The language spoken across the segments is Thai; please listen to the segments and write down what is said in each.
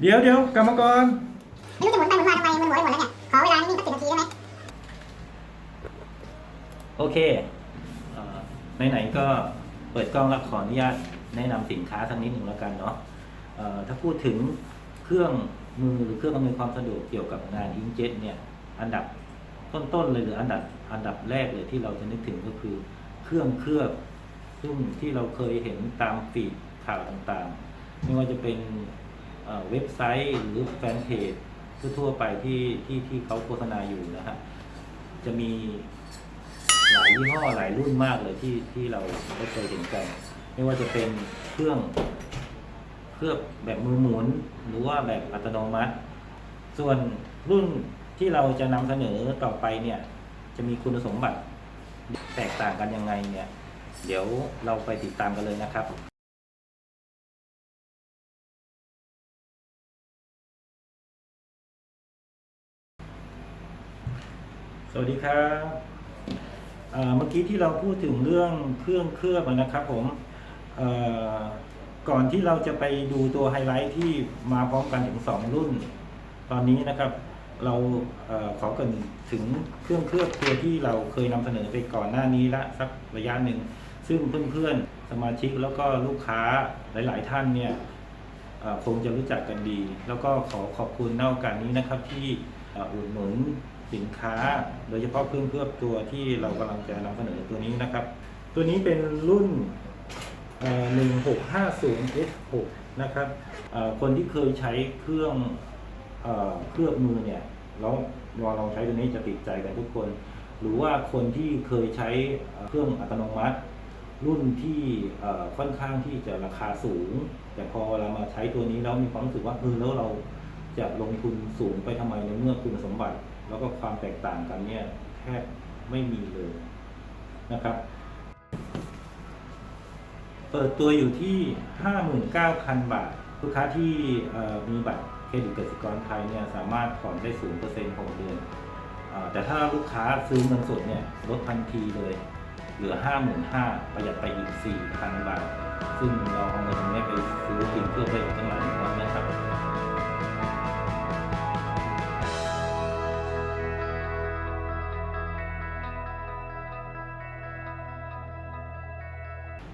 เดี๋ยวเดี๋ยวกรรมกรไม่รู้จะหมุนไปหมุนมาทำไมมันหมุนไปหมดแล้วเนี่ย ขอเวลานิ่งๆสักสิบนาทีได้ไหมโอเคเอ่อไหนๆก็เปิดกล้องแล้วขออนุญาตแนะนำสินค้าสักนิดหนึ่งแล้วกันเนาะเอ่อถ้าพูดถึงเครื่องมือหรือเครื่องอำนวยความสะดวกเกี่ยวกับงานอิงเจ็ตเนี่ยอันดับต้นๆเลยหรืออันดับอันดับแรกเลยที่เราจะนึกถึงก็คือเครื่องเคลือบซึ่งที่เราเคยเห็นตามฟีดข่าวต่างๆ ไม่ว่าจะเป็น เอ่อเว็บไซต์หรือแฟนเพจทั่วไปที่ที่ที่เขาโฆษณาอยู่นะฮะจะมีหลายยี่ห้อหลายรุ่นมากเลยที่ที่เราได้เคยเห็นกัน ไม่ว่าจะเป็นเครื่องเคลือบแบบมือหมุนหรือว่าแบบอัตโนมัติ ส่วนรุ่นที่เราจะนำเสนอต่อไปเนี่ย จะมีคุณสมบัติแตกต่างกันยังไงเนี่ย เดี๋ยวเราไปติดตามกันเลยนะครับ สวัสดีครับเมื่อกี้ที่เราพูดถึงเรื่องเครื่องเคลือบนะครับผมก่อนที่เราจะไปดูตัวไฮไลท์ที่มาพร้อมกันถึง 2 รุ่น ตอนนี้นะครับเราเออขอเกินถึงเครื่องเคลือบตัวที่เราเคยนำเสนอไปก่อนหน้านี้ละสักระยะหนึ่ง ซึ่งเพื่อนๆสมาชิกแล้วก็ลูกค้าหลาย ๆ ท่านเนี่ยคงจะรู้จักกันดี แล้วก็ขอขอบคุณในโอกาสนี้นะครับที่อ่ออุดหนุน สินค้า โดยเฉพาะเครื่องเคลือบตัวที่เรากำลังจะนำเสนอตัวนี้นะครับ ตัวนี้เป็นรุ่น 1650 S6 นะครับคนที่เคยใช้เครื่องเอเคลือบมือเนี่ยแล้วลองลองใช้ตัวนี้จะติดใจกันทุกคน หรือว่าคนที่เคยใช้เครื่องอัตโนมัติ รุ่นที่ค่อนข้างที่จะราคาสูง แต่พอเรามาใช้ตัวนี้แล้วมีความรู้สึกว่าเออแล้วเรา จะลงทุนสูงไปทำไมในเมื่อคุณสมบัติ แล้วก็ความแตกต่างกันเนี่ยแทบไม่มีเลยนะครับเปิดตัวอยู่ที่ 59,000 บาท ลูกค้าที่มีบัตรเครดิตกสิกรไทยเนี่ยสามารถผ่อนได้ 0% 6 เดือน แต่ถ้าลูกค้าซื้อเงินสดเนี่ยลดทันทีเลย เหลือ 55,000 ประหยัดไปอีก 4,000 บาท ซึ่งเราเอาเงินตรงนี้ไปซื้อกินเพื่อประโยชน์ทั้งหลายวันนะครับ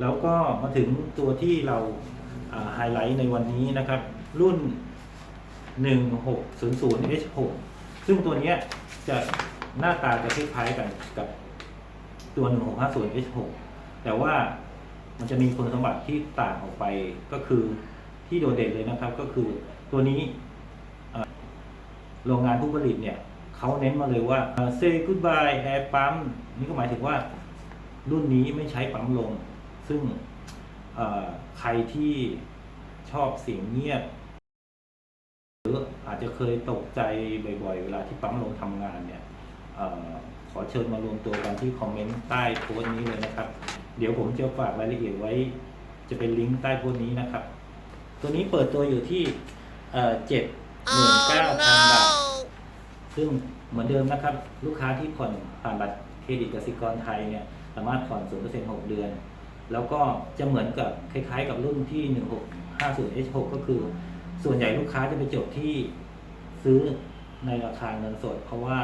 แล้วก็มาถึงตัวที่เราไฮไลท์ในวันนี้นะครับ รุ่น 1600 H6 ซึ่งตัวนี้จะหน้าตาจะคล้ายๆกันกับตัว 1650 H6 แต่ว่ามันจะมีคุณสมบัติที่ต่างออกไปก็คือที่โดดเด่นเลยนะครับ ก็คือตัวนี้โรงงานผู้ผลิตเนี่ยเขาเน้นมาเลยว่าเอ่อ say goodbye air pump นี่ก็หมายถึงว่ารุ่นนี้ไม่ใช้ปั๊มลม ซึ่งใครที่ชอบเสียงเงียบหรืออาจจะเคยตกใจบ่อยๆ เวลาที่ปั๊มลมทำงานเนี่ยอขอเชิญมารวมตัวกันที่คอมเมนต์ใต้โพสต์นี้เลยนะครับ เดี๋ยวผมจะฝากรายละเอียดไว้ จะเป็นลิงก์ใต้โพสต์นี้นะครับ ตัวนี้เปิดตัวอยู่ที่เจ็ดหมื่นเก้าพันบาท ซึ่งเหมือนเดิมนะครับ ลูกค้าที่ผ่อนผ่านบัตรเครดิตกสิกรไทยเนี่ยสามารถผ่อน0% 6เดือน แล้วก็จะเหมือนกับคล้ายๆ กับรุ่นที่ 1650 H6 ก็คือ ส่วนใหญ่ลูกค้าจะไปจบที่ซื้อในราคาเงินสด เพราะว่า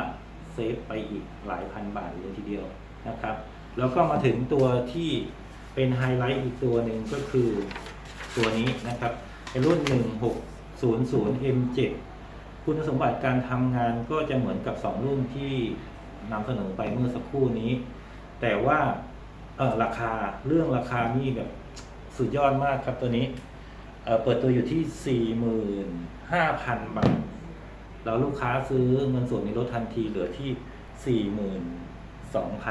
เซฟไปอีกหลายพันบาทเลยทีเดียวนะครับ แล้วก็มาถึงตัวที่เป็นไฮไลท์อีกตัวหนึ่งก็คือตัวนี้นะครับเป็นรุ่น 1600 M7 คุณสมบัติการทำงานก็จะเหมือนกับ 2 รุ่นที่นำเสนอไปเมื่อสักครู่นี้ แต่ว่า เออราคาเรื่องราคานี่แบบสุดยอดมากครับตัวนี้เออเปิดตัวอยู่ที่ 45,000 บาท แล้วลูกค้าซื้อเงินส่วนนี้ลดทันทีเหลือที่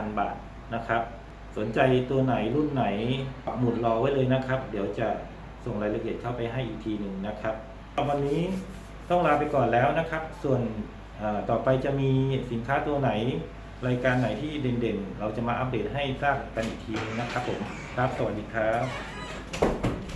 42,000 บาทนะครับ สนใจตัวไหนรุ่นไหนปักหมุดรอไว้เลยนะครับ เดี๋ยวจะส่งรายละเอียดเข้าไปให้อีกทีหนึ่งนะครับวันนี้ต้องลาไปก่อนแล้วนะครับ ส่วนต่อไปจะมีสินค้าตัวไหน รายการไหนที่เด่นๆ เราจะมาอัปเดตให้ทราบกันอีกทีนึงนะครับผม ครับ สวัสดีครับ